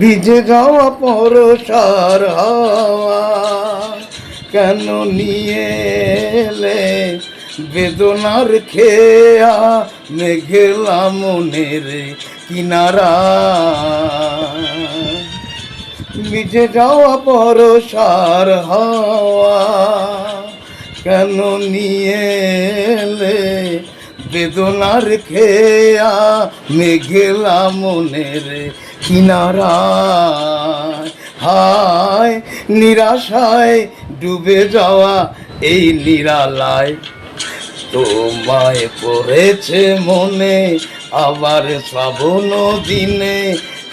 ভিজে যাওয়া পরশার হাওয়া কেন নিয়ে এলে? বেদনার খেয়া মেঘেলা মনের কিনারা। ভিজে যাওয়া পরশার হাওয়া কেন নিয়ে এলে? বেদনার খেয়া মেঘেলা মনের কিনারা হায়, নিরাশায় ডুবে যাওয়া এই নিরালায়। তোমায় পড়েছে মনে আবার শ্রাবণ দিনে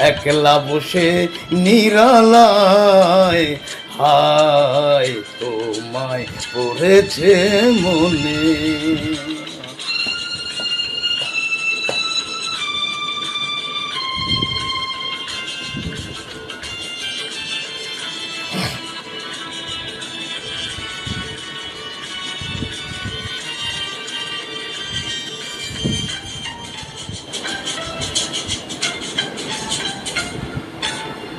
একলা বসে নিরালায়। হায়, তোমায় পড়েছে মনে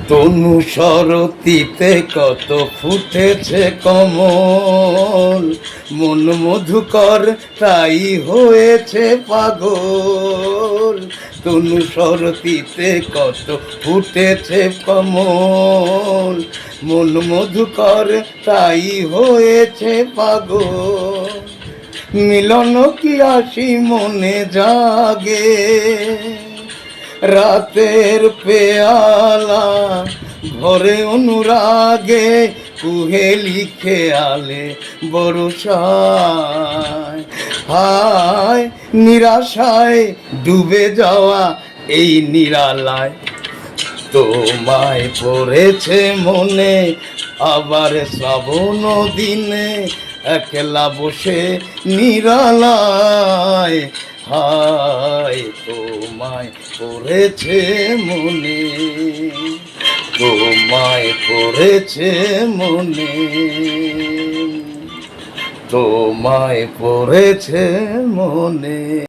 তনু সরতিতে কত ফুটেছে কমল। মন মধুকর তাই হয়েছে পাগল। তনু সরতিতে কত ফুটেছে কমল। মন মধুকর তাই হয়েছে পাগল। মিলন কি আসি মনে জাগে। রাতের পেয়ালা ঘরে অনুরাগে কুহে লিখে আলে বরসায় হায়, নিরাশায় ডুবে যাওয়া এই নিরালায়। তোমায় পড়েছে মনে আবার শ্রাবণ দিনে একলা বসে নিরালায়। হায় তোমায় পড়েছে মনে। তোমায় পড়েছে মনে। তোমায় পড়েছে মনে।